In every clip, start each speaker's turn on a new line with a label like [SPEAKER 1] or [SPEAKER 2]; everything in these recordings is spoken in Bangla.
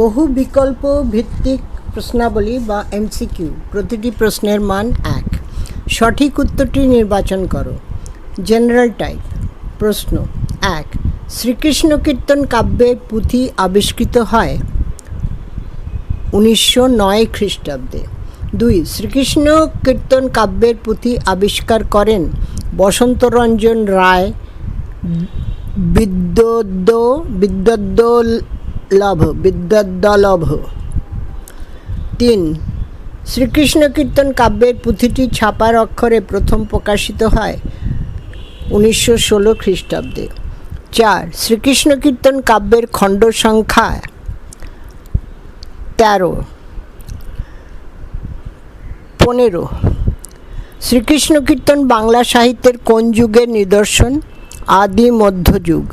[SPEAKER 1] বহু বিকল্প ভিত্তিক প্রশ্নাবলী বা এমসিকিউ প্রতিটি প্রশ্নের মান এক। সঠিক উত্তরটি নির্বাচন করো। জেনারেল টাইপ প্রশ্ন এক, শ্রীকৃষ্ণ কীর্তন কাব্যের পুঁথি আবিষ্কৃত হয়? উনিশশো নয় খ্রিস্টাব্দে। দুই, শ্রীকৃষ্ণ কীর্তন কাব্যের পুঁথি আবিষ্কার করেন বসন্তরঞ্জন রায় বিদ্যোদ্দ বিদ্যোদ্দলভ বিদ্যোদ্দলভ তিন, শ্রীকৃষ্ণ কীর্তন কাব্যের পুঁথিটি ছাপার অক্ষরে প্রথম প্রকাশিত হয় উনিশশো ষোলো খ্রিস্টাব্দে। চার, শ্রীকৃষ্ণ কীর্তন কাব্যের খণ্ড সংখ্যা তেরো। পনেরো, শ্রীকৃষ্ণ কীর্তন বাংলা সাহিত্যের কোন যুগের নিদর্শন? আদি মধ্যযুগ।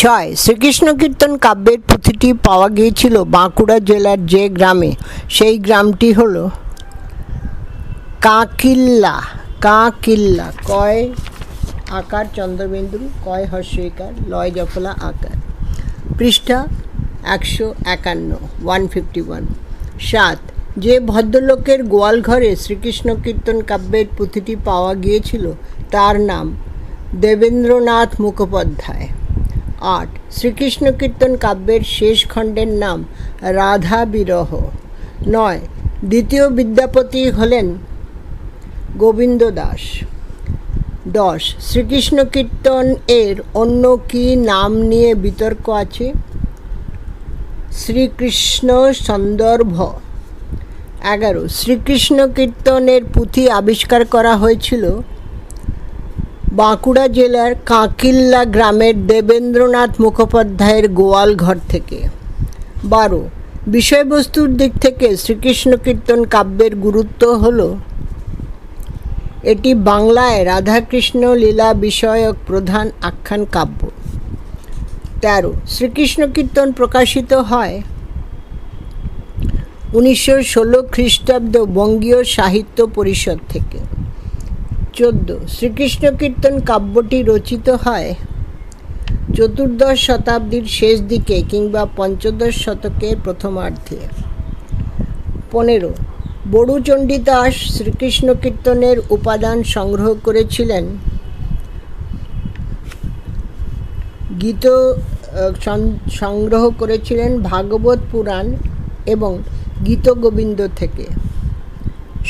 [SPEAKER 1] ছয়, শ্রীকৃষ্ণ কীর্তন কাব্যের পুঁথিটি পাওয়া গিয়েছিল বাঁকুড়া জেলার যে গ্রামে। সেই গ্রামটি হল কাকিল্লা। কাকিল্লা, কয় আকার চন্দ্রবিন্দু, কয় হর্ষিকার, লয় জফলা আকার। পৃষ্ঠা একশো একান্ন ওয়ান ফিফটি ওয়ান সাত, যে ভদ্রলোকের গোয়াল ঘরে শ্রীকৃষ্ণ কীর্তন কাব্যের পুঁথিটি পাওয়া গিয়েছিল, তার নাম দেবেন্দ্রনাথ মুখোপাধ্যায়। আট। শ্রীকৃষ্ণ কীর্তন কাব্যের শেষ খণ্ডের নাম রাধা বিরহ নয়। দ্বিতীয় বিদ্যাপতি হলেন গোবিন্দ দাস। দশ। শ্রীকৃষ্ণ কীর্তন এর অন্য কি নাম নিয়ে বিতর্ক আছে? শ্রীকৃষ্ণ সন্দর্ভ। এগারো। শ্রীকৃষ্ণ কীর্তনের পুঁথি আবিষ্কার করা হয়েছিল বাঁকুড়া জেলার কাঁকিল্লা গ্রামের দেবেন্দ্রনাথ মুখোপাধ্যায়ের গোয়াল ঘর থেকে। বারো, বিষয়বস্তুর দিক থেকে শ্রীকৃষ্ণ কীর্তন কাব্যের গুরুত্ব হল এটি বাংলায় রাধাকৃষ্ণ লীলা বিষয়ক প্রধান আখ্যান কাব্য। তেরো, শ্রীকৃষ্ণ কীর্তন প্রকাশিত হয় উনিশশো ষোলো খ্রিস্টাব্দ বঙ্গীয় সাহিত্য পরিষদ থেকে। চোদ্দ। শ্রীকৃষ্ণ কীর্তন কাব্যটি রচিত হয় চতুর্দশ শতাব্দীর শেষ দিকে কিংবা পঞ্চদশ শতকের প্রথমার্ধে। পনেরো। বড়ুচণ্ডী দাস শ্রীকৃষ্ণ কীর্তনের উপাদান সংগ্রহ করেছিলেন। গীত সংগ্রহ করেছিলেন ভাগবত পুরাণ এবং গীতগোবিন্দ থেকে।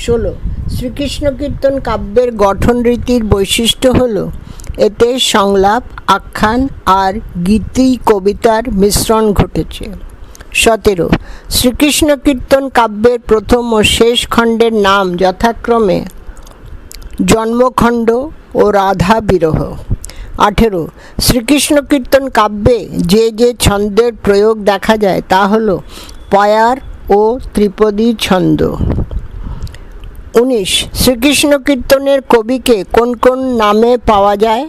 [SPEAKER 1] ষোলো। শ্রীকৃষ্ণ কীর্তন কাব্যের গঠন রীতির বৈশিষ্ট্য হল, এতে সংলাপ, আখ্যান আর গীতি কবিতার মিশ্রণ ঘটেছে। সতেরো, শ্রীকৃষ্ণ কীর্তন কাব্যের প্রথম ও শেষ খণ্ডের নাম যথাক্রমে জন্মখণ্ড ও রাধা বিরহ। আঠেরো, শ্রীকৃষ্ণ কীর্তন কাব্যে যে যে ছন্দের প্রয়োগ দেখা যায় তা হল, পয়ার ও ত্রিপদী ছন্দ। উনিশ, শ্রীকৃষ্ণ কীর্তনের কবিকে কোন কোন নামে পাওয়া যায়?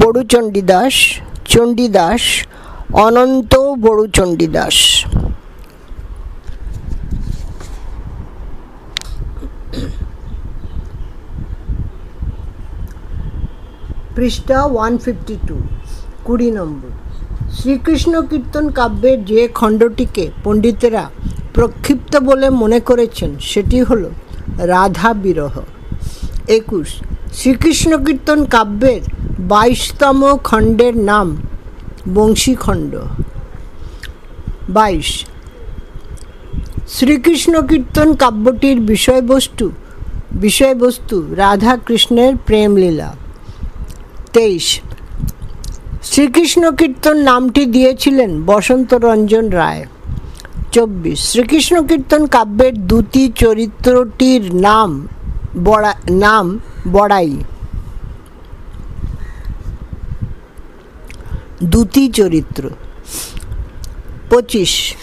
[SPEAKER 1] বড়ুচণ্ডীদাস, চণ্ডীদাস, অনন্ত বড়ুচণ্ডীদাস। পৃষ্ঠা ওয়ান ফিফটি টু কুড়ি নম্বর। শ্রীকৃষ্ণ কীর্তন কাব্যের যে খণ্ডটিকে পণ্ডিতেরা প্রক্ষিপ্ত বলে মনে করেছেন, সেটি হল রাধা বিরহ। একুশ, শ্রীকৃষ্ণ কীর্তন কাব্যের বাইশতম খণ্ডের নাম বংশীখণ্ড। বাইশ, শ্রীকৃষ্ণ কীর্তন কাব্যটির বিষয়বস্তু বিষয়বস্তু রাধা কৃষ্ণের প্রেমলীলা। তেইশ, শ্রীকৃষ্ণ কীর্তন নামটি দিয়েছিলেন বসন্ত রঞ্জন রায়। চব্বিশ। শ্রীকৃষ্ণ কীর্তন কাব্যের দুটি চরিত্রটির নাম বড়া, নাম বড়াই। দুটি চরিত্র। পঁচিশ।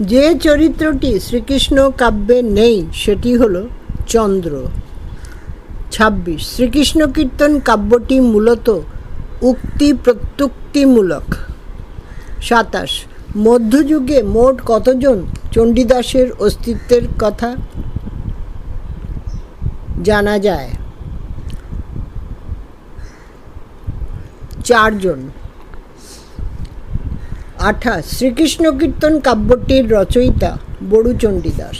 [SPEAKER 1] যে চরিত্রটি শ্রীকৃষ্ণ কাব্যে নেই, সেটি হল চন্দ্র। ছাব্বিশ। শ্রীকৃষ্ণ কীর্তন কাব্যটি মূলত উক্তি প্রত্যুক্তিমূলক। সাতাশ। মধ্যযুগে মোট কতজন চণ্ডীদাসের অস্তিত্বের কথা জানা যায়? চারজন। আঠাশ। শ্রীকৃষ্ণ কীর্তন কাব্যটির রচয়িতা বড়ু চণ্ডীদাস।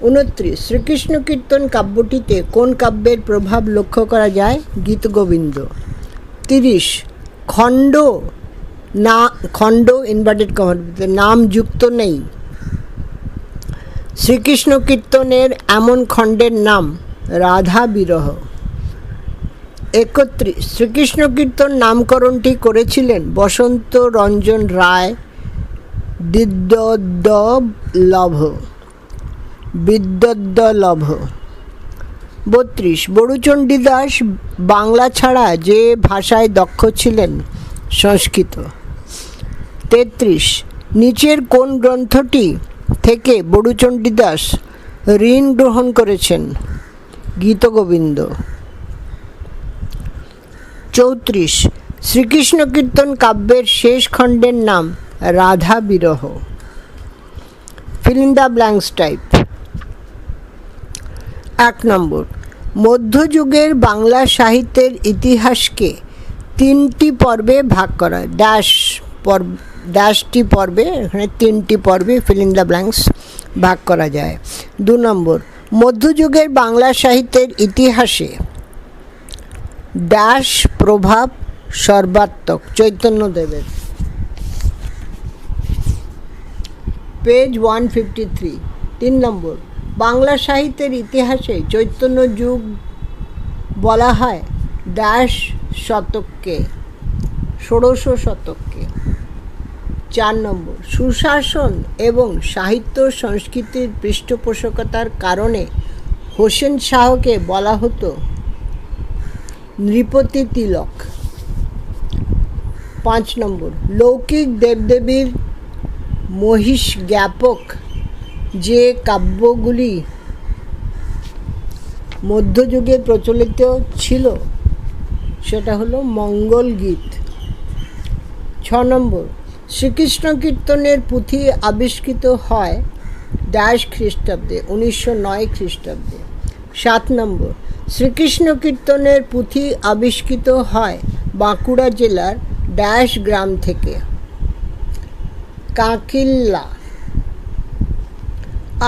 [SPEAKER 1] উনত্রিশ। শ্রীকৃষ্ণ কীর্তন কাব্যটিতে কোন কাব্যের প্রভাব লক্ষ্য করা যায়? গীতগোবিন্দ তিরিশ। খণ্ড না খণ্ড ইনভার্টেড কমার নাম যুক্ত নেই শ্রীকৃষ্ণ কীর্তনের এমন খণ্ডের নাম রাধা বিরহ একত্রিশ শ্রীকৃষ্ণ কীর্তন নামকরণটি করেছিলেন বসন্ত রঞ্জন রায় বিদ্যদ্দলভ বিদ্যদ্দলভ বত্রিশ বড়ুচণ্ডী দাস বাংলা ছাড়া যে ভাষায় দক্ষ ছিলেন সংস্কৃত তেত্রিশ। নিচের কোন গ্রন্থটি থেকে বড়ুচণ্ডী দাস ঋণ গ্রহণ করেছেন? গীতগোবিন্দ। চৌত্রিশ। শ্রীকৃষ্ণ কীর্তন কাব্যের শেষ খণ্ডের নাম Radha Biraha. Fill in the blanks type এক নম্বর। মধ্যযুগের বাংলা সাহিত্যের ইতিহাসকে তিনটি পর্বে ভাগ করা। ড্যাশ পর্ব ড্যাশটি পর্বে, এখানে তিনটি পর্বে ফিল ইন দ্য ব্ল্যাঙ্কস ভাগ করা যায়। দু নম্বর, মধ্যযুগের বাংলা সাহিত্যের ইতিহাসে ড্যাশ প্রভাব সর্বাত্মক, চৈতন্যদেবের। পেজ ওয়ান ফিফটি থ্রি তিন নম্বর, বাংলা সাহিত্যের ইতিহাসে চৈতন্য যুগ বলা হয় ড্যাশ শতককে, ষোড়শ শতককে। চার নম্বর। সুশাসন এবং সাহিত্য সংস্কৃতির পৃষ্ঠপোষকতার কারণে হোসেন শাহকে বলা হতো নৃপতি তিলক। পাঁচ নম্বর, লৌকিক দেবদেবীর মহিষ জ্ঞাপক যে কাব্যগুলি মধ্যযুগে প্রচলিত ছিল, সেটা হলো মঙ্গল গীত। ছ নম্বর শ্রীকৃষ্ণ কীর্তনের পুঁথি আবিষ্কৃত হয় ড্যাশ খ্রিস্টাব্দে, উনিশশো নয় খ্রিস্টাব্দে। সাত নম্বর, শ্রীকৃষ্ণ কীর্তনের পুঁথি আবিষ্কৃত হয় বাঁকুড়া জেলার ড্যাশ গ্রাম থেকে। কাকিল্লা।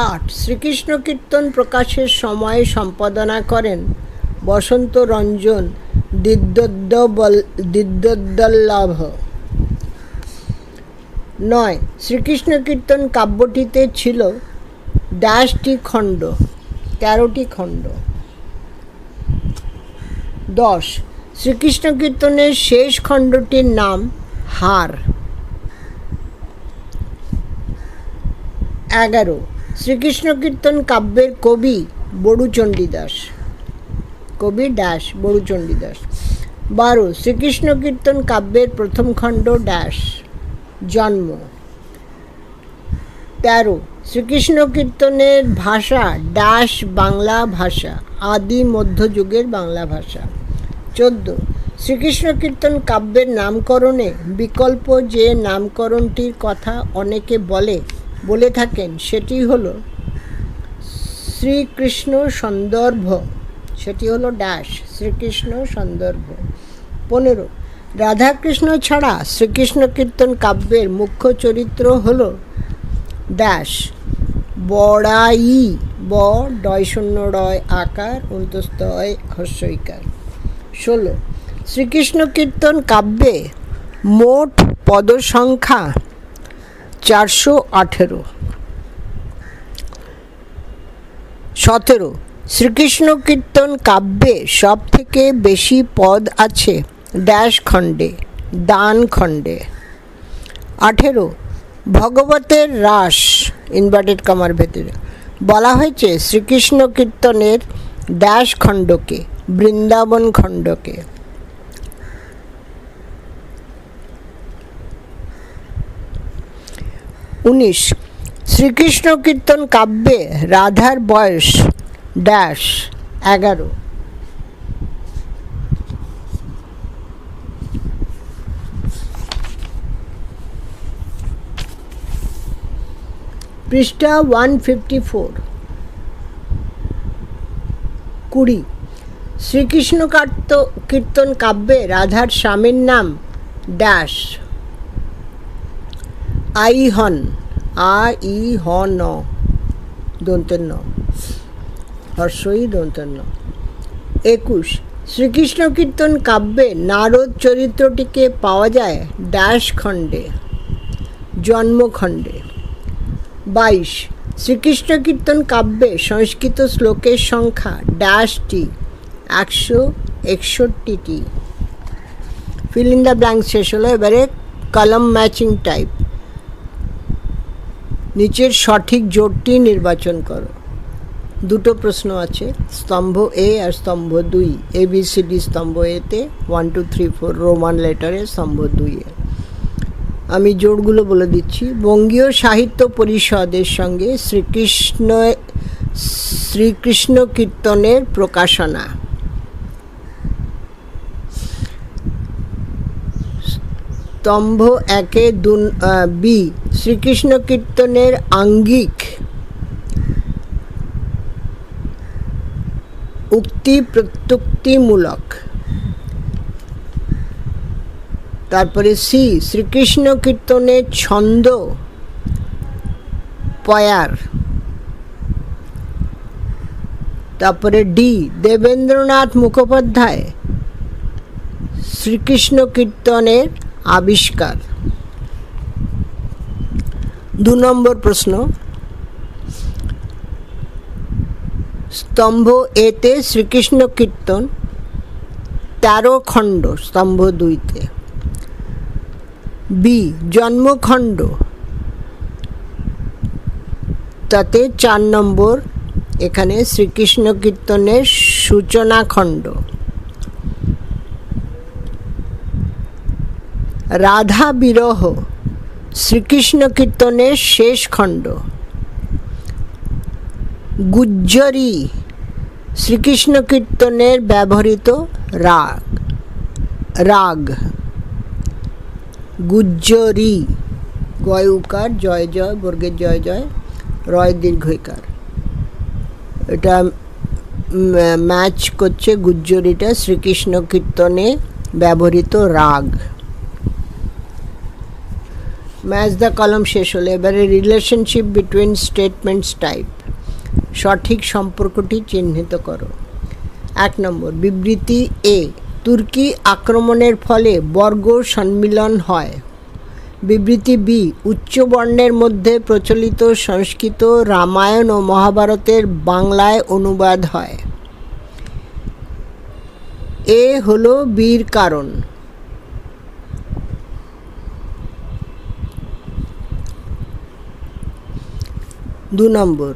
[SPEAKER 1] আট, শ্রীকৃষ্ণ কীর্তন প্রকাশের সময় সম্পাদনা করেন বসন্ত রঞ্জন দিদ্যোদ্দল্লভ নয়, শ্রীকৃষ্ণ কীর্তন কাব্যটিতে ছিল ড্যাশটি খণ্ড, তেরোটি খণ্ড। দশ, শ্রীকৃষ্ণ কীর্তনের শেষ খণ্ডটির নাম হার। এগারো, শ্রীকৃষ্ণ কীর্তন কাব্যের কবি বড়ুচণ্ডী দাস। কবি ড্যাশ বড়ুচণ্ডী দাস। বারো, শ্রীকৃষ্ণ কীর্তন কাব্যের প্রথম খণ্ড ড্যাশ জন্ম। তেরো শ্রীকৃষ্ণ কীর্তনের ভাষা ড্যাশ বাংলা ভাষা, আদি মধ্যযুগের বাংলা ভাষা। চোদ্দ শ্রীকৃষ্ণ কীর্তন কাব্যের নামকরণে বিকল্প যে নামকরণটির কথা অনেকে বলে বলে থাকেন, সেটি হল শ্রীকৃষ্ণ সন্দর্ভ। সেটি হলো ড্যাশ শ্রীকৃষ্ণ সন্দর্ভ। পনেরো রাধাকৃষ্ণ ছাড়া শ্রীকৃষ্ণ কীর্তন কাব্যের মুখ্য চরিত্র হল ড্যাশ বড়াই, ব, ডয় শূন্য, রয়, আকার অন্তস্তয় হস্যইকার ষোলো। শ্রীকৃষ্ণ কীর্তন কাব্যে মোট পদসংখ্যা চারশো আঠেরো। সতেরো। শ্রীকৃষ্ণ কীর্তন কাব্যে সব থেকে বেশি পদ আছে। ড্যাশ খণ্ডে দান খণ্ডে আঠেরো, ভগবতের রাস ইনভার্টেড কামার ভেতরে। বলা হয়েছে শ্রীকৃষ্ণ কীর্তনের ড্যাশ খণ্ডকে বৃন্দাবন খণ্ডকে। উনিশ, শ্রীকৃষ্ণ কীর্তন কাব্যে রাধার বয়স ড্যাশ এগারো। পৃষ্ঠা ওয়ান ফিফটি ফোর কুড়ি, শ্রীকৃষ্ণ কার্ত, কীর্তন কাব্যে রাধার স্বামীর নাম ড্যাশ আই হন আ ই হ ন দন্তের ন হর্ষই দন্তের ন একুশ, শ্রীকৃষ্ণ কীর্তন কাব্যে নারদ চরিত্রটিকে পাওয়া যায় ড্যাশ খণ্ডে জন্মখণ্ডে। বাইশ। শ্রীকৃষ্ণ কীর্তন কাব্যে সংস্কৃত শ্লোকের সংখ্যা ড্যাশটি একশো একষট্টিটি। ফিল ইন দ্য ব্ল্যাঙ্ক শেষ হলো এবারে কলম ম্যাচিং টাইপ নিচের সঠিক জোটটি নির্বাচন করো। দুটো প্রশ্ন আছে, স্তম্ভ এ আর স্তম্ভ দুই। এ বি সি ডি স্তম্ভ এতে one two three four Roman লেটারে স্তম্ভ দুইয়ে আমি জোড়গুলো বলে দিচ্ছি। বঙ্গীয় সাহিত্য পরিষদের সঙ্গে শ্রীকৃষ্ণ শ্রীকৃষ্ণ কীর্তনের প্রকাশনা। স্তম্ভ একে দু বি, শ্রীকৃষ্ণ কীর্তনের আঙ্গিক। উক্তি প্রত্যুক্তিমূলক। তারপরে সি, শ্রীকৃষ্ণ কীর্তনের ছন্দ, পয়ার। তারপরে ডি, দেবেন্দ্রনাথ মুখোপাধ্যায়, শ্রীকৃষ্ণ কীর্তনের আবিষ্কার। দু নম্বর প্রশ্ন। স্তম্ভ এতে শ্রীকৃষ্ণ কীর্তন, তেরো খণ্ড, স্তম্ভ দুইতে। বি, জন্মখণ্ড। তাতে চার নম্বর, এখানে শ্রীকৃষ্ণ কীর্তনের সূচনা খণ্ড রাধা বিরহ, শ্রীকৃষ্ণ কীর্তনের শেষ খণ্ড। গুজ্জরি, শ্রীকৃষ্ণ কীর্তনের ব্যবহৃত রাগ। রাগ। গুজ্জরি। গয় উকার? জয় জয় বর্গের জয় জয়, রয় দীর্ঘইকার এটা ম্যাচ করছে গুজ্জরিটা শ্রীকৃষ্ণ কীর্তনে ব্যবহৃত রাগ। ম্যাচ দ্য কলম শেষ হলে। এবারে রিলেশনশিপ বিটুইন স্টেটমেন্টস টাইপ সঠিক সম্পর্কটি চিহ্নিত করো। এক নম্বর, বিবৃতি এ তুর্কি আক্রমণের ফলে বর্গ সম্মিলন হয়। বিবৃতি বি, উচ্চ বর্ণের মধ্যে প্রচলিত সংস্কৃত রামায়ণ ও মহাভারতের বাংলায় অনুবাদ হয়। এ হলো বীর কারণ। দু নম্বর,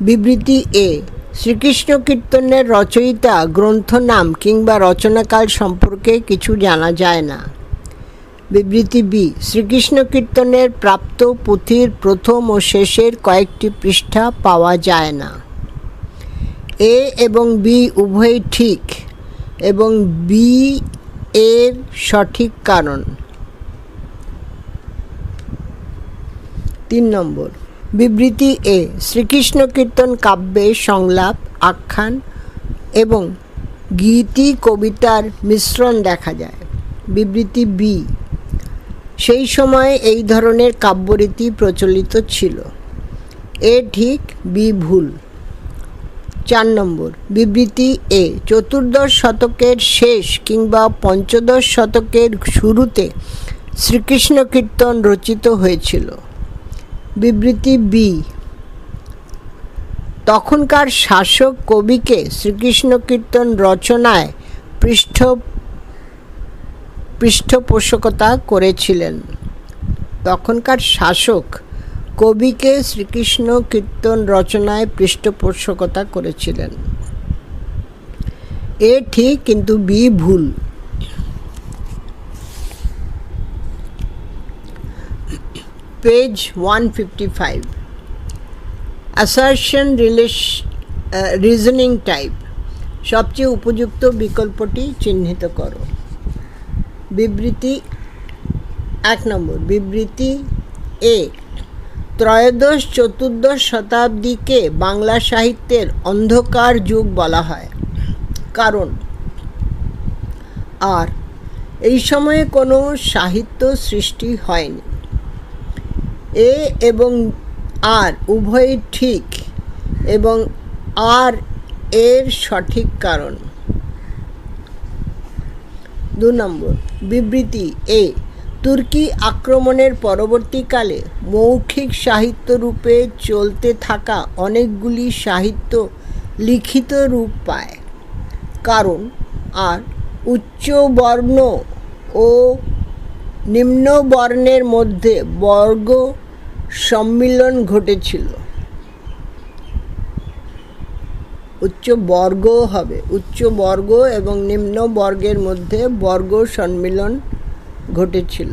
[SPEAKER 1] বিবৃতি এ শ্রীকৃষ্ণ কীর্তনের রচয়িতা, গ্রন্থ নাম কিংবা রচনাকাল সম্পর্কে কিছু জানা যায় না। বিবৃতি বি শ্রীকৃষ্ণ কীর্তনের প্রাপ্ত পুঁথির প্রথম ও শেষের কয়েকটি পৃষ্ঠা পাওয়া যায় না। এ এবং বি উভয়ই ঠিক এবং বি এর সঠিক কারণ। তিন নম্বর বিবৃতি এ, শ্রীকৃষ্ণ কীর্তন কাব্যে সংলাপ, আখ্যান এবং গীতি কবিতার মিশ্রণ দেখা যায়। বিবৃতি বি, সেই সময়ে এই ধরনের কাব্যরীতি প্রচলিত ছিল। এ ঠিক বি ভুল। চার নম্বর, বিবৃতি এ, চতুর্দশ শতকের শেষ কিংবা পঞ্চদশ শতকের শুরুতে শ্রীকৃষ্ণ কীর্তন রচিত হয়েছিল। বিবৃতি বি তখনকার শাসক কবিকে শ্রীকৃষ্ণ কীর্তন রচনায় পৃষ্ঠ, পৃষ্ঠপোষকতা করেছিলেন। তখনকার শাসক কবিকে শ্রীকৃষ্ণ কীর্তন রচনায় পৃষ্ঠপোষকতা করেছিলেন। এ ঠিক কিন্তু বি ভুল। One fifty five assertion relation reasoning type সবচেয়ে উপযুক্ত বিকল্পটি চিহ্নিত করো। বিবৃতি এক নম্বর। বিবৃতি এ, ত্রয়োদশ, চতুর্দশ শতাব্দীকে বাংলা সাহিত্যের অন্ধকার যুগ বলা হয়। কারণ, আর, এই সময়ে কোনো সাহিত্য সৃষ্টি হয়নি। এ এবং আর, উভয়ই ঠিক এবং আর এর সঠিক কারণ। দু নম্বর, বিবৃতি এ, তুর্কি আক্রমণের পরবর্তীকালে মৌখিক সাহিত্য রূপে চলতে থাকা অনেকগুলি সাহিত্য লিখিত রূপ পায়। কারণ, আর উচ্চ বর্ণ ও নিম্ন বর্ণের মধ্যে বর্গ সম্মিলন ঘটেছিল। উচ্চ বর্গ হবে, উচ্চ বর্গ এবং নিম্ন বর্গের মধ্যে বর্গ সম্মিলন ঘটেছিল।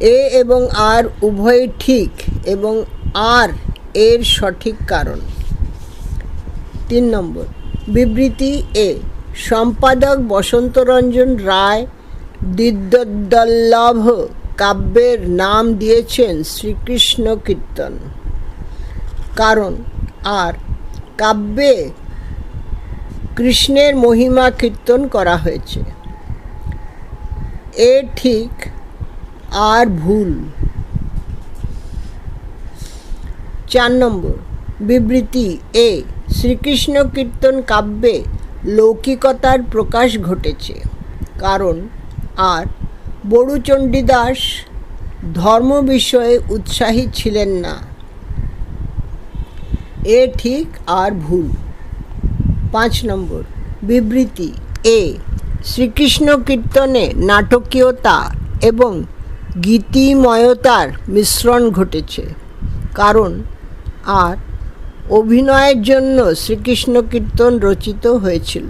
[SPEAKER 1] এ এবং আর উভয় ঠিক এবং আর এর সঠিক কারণ। তিন নম্বর, বিবৃতি এ, সম্পাদক বসন্তরঞ্জন রায় দিদ্যদ্দল্লভ কাব্যের নাম দিয়েছেন শ্রীকৃষ্ণ কীর্তন। কারণ আর কাব্যে কৃষ্ণের মহিমা কীর্তন করা হয়েছে। এ ঠিক আর ভুল। চার নম্বর, বিবৃতি এ, শ্রীকৃষ্ণ কীর্তন কাব্যে লৌকিকতার প্রকাশ ঘটেছে। কারণ আর বড়ুচণ্ডীদাস ধর্ম বিষয়ে উৎসাহী ছিলেন না। এ ঠিক আর ভুল। পাঁচ নম্বর, বিবৃতি। এ শ্রীকৃষ্ণ কীর্তনে নাটকীয়তা এবং গীতিময়তার মিশ্রণ ঘটেছে। কারণ, আর অভিনয়ের জন্য শ্রীকৃষ্ণ কীর্তন রচিত হয়েছিল।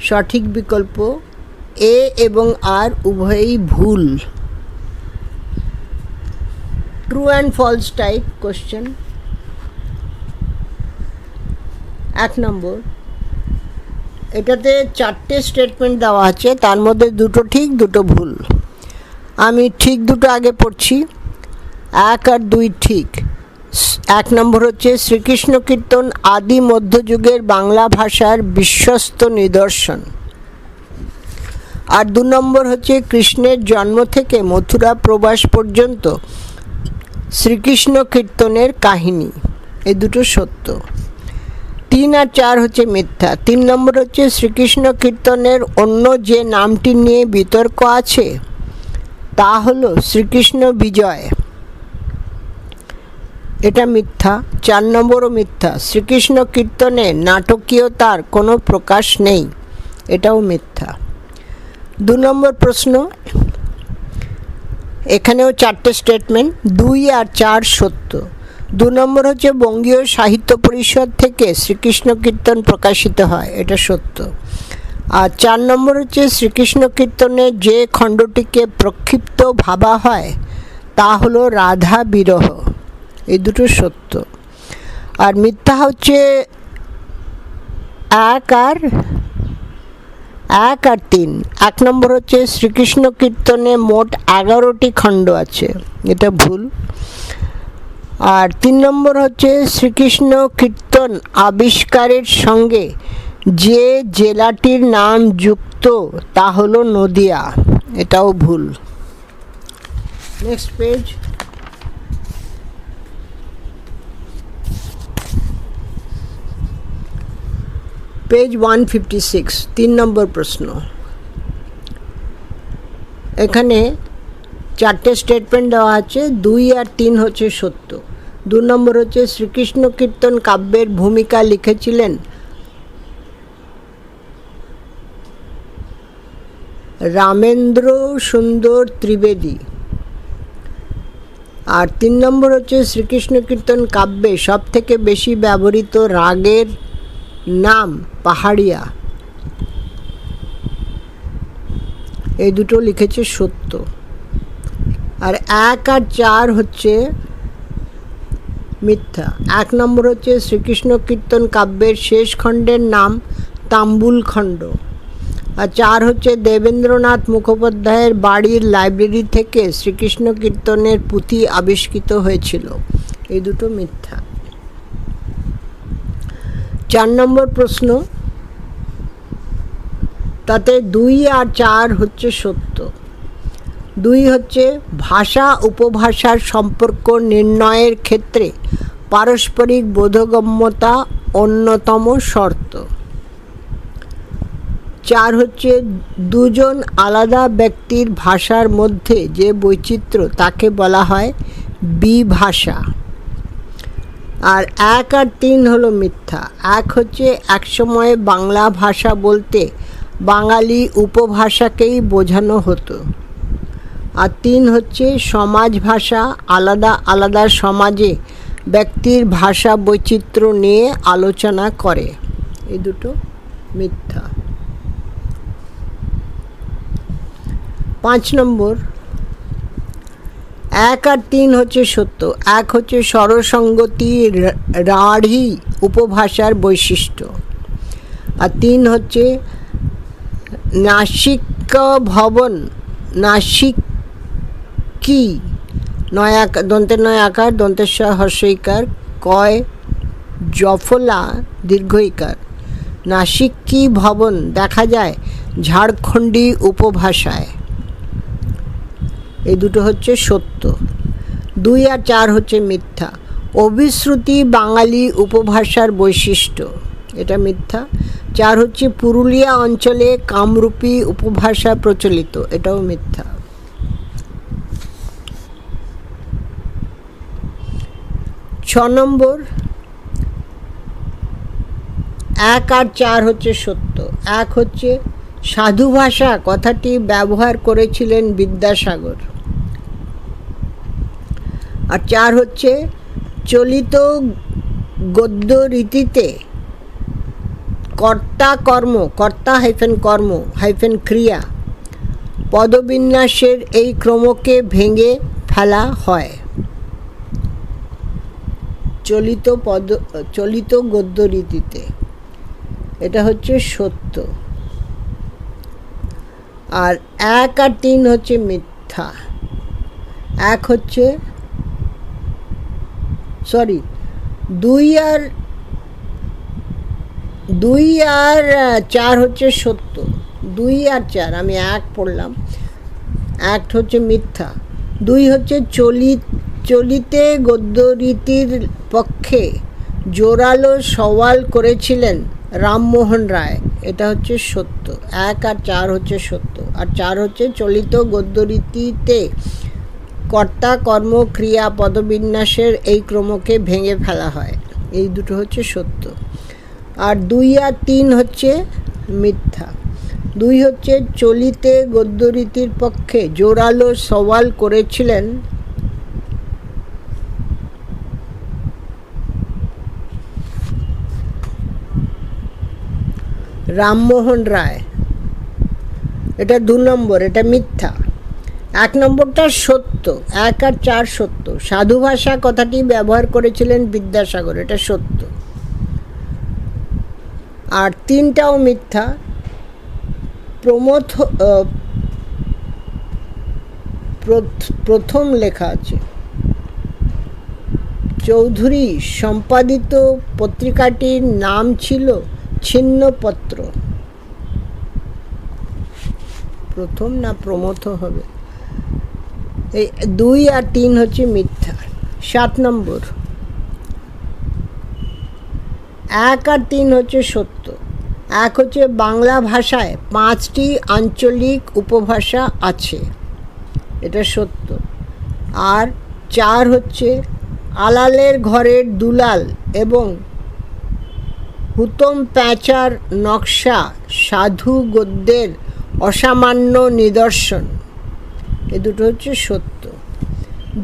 [SPEAKER 1] সঠিক বিকল্প এ এবং আর উভয়ই ভুল। True and false type question এক নম্বর। এটাতে চারটে স্টেটমেন্ট দেওয়া আছে, তার মধ্যে দুটো ঠিক, দুটো ভুল। আমি ঠিক দুটো আগে পড়ছি, এক আর দুই ঠিক। এক নম্বর হচ্ছে, শ্রীকৃষ্ণ কীর্তন আদি মধ্যযুগের বাংলা ভাষার বিশ্বস্ত নিদর্শন। আর দু নম্বর হচ্ছে কৃষ্ণের জন্ম থেকে মথুরা প্রবাস পর্যন্ত শ্রীকৃষ্ণ কীর্তনের কাহিনী। এই দুটো সত্য। তিন আর চার হচ্ছে মিথ্যা। তিন নম্বর হচ্ছে শ্রীকৃষ্ণ কীর্তনের অন্য যে নামটি নিয়ে বিতর্ক আছে, তা হলো শ্রীকৃষ্ণ বিজয়। এটা মিথ্যা। চার নম্বরও মিথ্যা। শ্রীকৃষ্ণ কীর্তনে নাটকীয়তার কোনো প্রকাশ নেই। এটাও মিথ্যা। দু নম্বর প্রশ্ন, এখানেও চারটে স্টেটমেন্ট দুই আর চার সত্য। দু নম্বর হচ্ছে বঙ্গীয় সাহিত্য পরিষদ থেকে শ্রীকৃষ্ণ কীর্তন প্রকাশিত হয়, এটা সত্য। আর চার নম্বর হচ্ছে শ্রীকৃষ্ণ কীর্তনের যে খণ্ডটিকে প্রক্ষিপ্ত ভাবা হয়, তা হলো রাধা বিরহ। এই দুটো সত্য। আর মিথ্যা হচ্ছে এক আর এক আর তিন। এক নম্বর হচ্ছে শ্রীকৃষ্ণ কীর্তনে মোট এগারোটি খণ্ড আছে। এটা ভুল। আর তিন নম্বর হচ্ছে শ্রীকৃষ্ণ কীর্তন আবিষ্কারের সঙ্গে যে জেলাটির নাম যুক্ত তা হলো নদিয়া। এটাও ভুল। Next page page one fifty six তিন নম্বর প্রশ্ন। এখানে চারটে স্টেটমেন্ট দেওয়া আছে, দুই আর তিন হচ্ছে সত্য। দু নম্বর হচ্ছে, শ্রীকৃষ্ণ কীর্তন কাব্যের ভূমিকা লিখেছিলেন রামেন্দ্র সুন্দর ত্রিবেদী। আর তিন নম্বর হচ্ছে, শ্রীকৃষ্ণ কীর্তন কাব্যে সব থেকে বেশি ব্যবহৃত রাগের নাম পাহাড়িয়া। এই দুটো লিখেছে সত্য। আর এক আর চার হচ্ছে মিথ্যা। এক নম্বর হচ্ছে শ্রীকৃষ্ণ কীর্তন কাব্যের শেষ খণ্ডের নাম তাম্বুল খণ্ড। আর চার হচ্ছে দেবেন্দ্রনাথ মুখোপাধ্যায়ের বাড়ির লাইব্রেরি থেকে শ্রীকৃষ্ণ কীর্তনের পুঁথি আবিষ্কৃত হয়েছিল। এই দুটো মিথ্যা। চার নম্বর প্রশ্ন, তাতে দুই আর চার হচ্ছে সত্য। দুই হচ্ছে ভাষা উপভাষার সম্পর্ক নির্ণয়ের ক্ষেত্রে পারস্পরিক বোধগম্যতা অন্যতম শর্ত। চার হচ্ছে দুজন আলাদা ব্যক্তির ভাষার মধ্যে যে বৈচিত্র্য তাকে বলা হয় বিভাষা। আর এক আর তিন হলো মিথ্যা। এক হচ্ছে একসময় বাংলা ভাষা বলতে বাঙালি উপভাষাকেই বোঝানো হতো। আর তিন হচ্ছে সমাজ ভাষা, আলাদা আলাদা সমাজে ব্যক্তির ভাষা বৈচিত্র্য নিয়ে আলোচনা করে। এই দুটো মিথ্যা। পাঁচ নম্বর এক আর তিন হচ্ছে সত্য, এক হচ্ছে স্বরসঙ্গতি রাঢ়ি উপভাষার বৈশিষ্ট্য, আর তিন হচ্ছে নাসিক ভবন নাসিক কি নয় আকার দন্তের নয় আকার দন্তেশ্বর হর্ষইকার, কয়, জফলা, দীর্ঘইকার নাসিক কি ভবন দেখা যায় ঝাড়খণ্ডী উপভাষায়। এই দুটো হচ্ছে সত্য। দুই আর চার হচ্ছে মিথ্যা। অভিশ্রুতি বাঙালি উপভাষার বৈশিষ্ট্য, এটা মিথ্যা। চার হচ্ছে পুরুলিয়া অঞ্চলে কামরূপী উপভাষা প্রচলিত, এটাও মিথ্যা। ছ নম্বর, এক আর চার হচ্ছে সত্য। এক হচ্ছে সাধু ভাষা, কথাটি ব্যবহার করেছিলেন বিদ্যাসাগর। আর চার হচ্ছে চলিত গদ্য রীতিতে কর্তা কর্ম, কর্তা হাইফেন কর্ম, হাইফেন ক্রিয়া, পদবিন্যাসের এই ক্রমকে ভেঙে ফেলা হয়। চলিত পদ, চলিত গদ্য রীতিতে। এটা হচ্ছে সত্য। আর এক আর তিন হচ্ছে মিথ্যা। এক হচ্ছে সরি, দুই আর দুই আর চার হচ্ছে সত্য। দুই আর চার, আমি এক পড়লাম। এক হচ্ছে মিথ্যা। দুই হচ্ছে চলি চলিতে গদ্যরীতির পক্ষে জোরালো সওয়াল করেছিলেন রামমোহন রায়। এটা হচ্ছে সত্য। এক আর চার হচ্ছে সত্য। আর চার হচ্ছে চলিত গদ্যরীতিতে কর্তা, কর্ম, ক্রিয়া, পদবিন্যাসের এই ক্রমকে ভেঙে ফেলা হয়। এই দুটো হচ্ছে সত্য। আর দুই আর তিন হচ্ছে মিথ্যা। দুই হচ্ছে চলিতে গদ্যরীতির পক্ষে জোরালো সওয়াল করেছিলেন। রামমোহন রায়। এটা দু নম্বর, এটা মিথ্যা। এক নম্বরটা সত্য, এক আর চার সত্য। সাধু ভাষা কথাটি ব্যবহার করেছিলেন বিদ্যাসাগর, এটা সত্য। আর তিনটাও মিথ্যা। প্রমথ প্রথম লেখা আছে। চৌধুরী, সম্পাদিত পত্রিকাটির নাম ছিল ছিন্নপত্র। প্রথম না প্রমথ হবে? এই দুই আর তিন হচ্ছে মিথ্যা। সাত নম্বর। এক আর তিন হচ্ছে সত্য। এক হচ্ছে বাংলা ভাষায় পাঁচটি আঞ্চলিক উপভাষা আছে। এটা সত্য। আর চার হচ্ছে আলালের ঘরের দুলাল এবং হুতম প্যাঁচার নকশা সাধু গদ্যের অসামান্য নিদর্শন। এ দুটো হচ্ছে সত্য।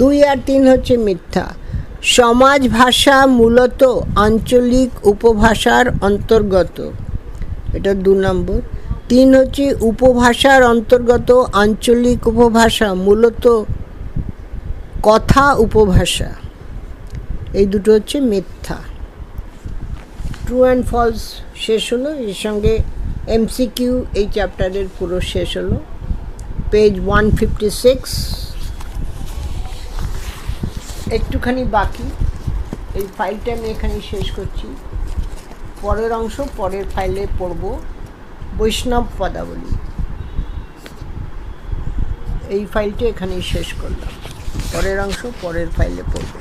[SPEAKER 1] দুই আর তিন হচ্ছে মিথ্যা। সমাজ ভাষা মূলত আঞ্চলিক উপভাষার অন্তর্গত। এটা দু নম্বর। তিন হচ্ছে উপভাষার অন্তর্গত আঞ্চলিক উপভাষা মূলত কথা উপভাষা। এই দুটো হচ্ছে মিথ্যা। ট্রু অ্যান্ড ফলস শেষ হলো। এর সঙ্গে এমসিকিউ এই চ্যাপ্টারের পুরো শেষ হলো। পেজ ওয়ান ফিফটি সিক্স একটুখানি বাকি। এই ফাইলটা আমি এখানে শেষ করছি। পরের অংশ পরের ফাইলে পড়ব। বৈষ্ণব পদাবলী। এই ফাইলটি এখানেই শেষ করলাম। পরের অংশ পরের ফাইলে পড়বে।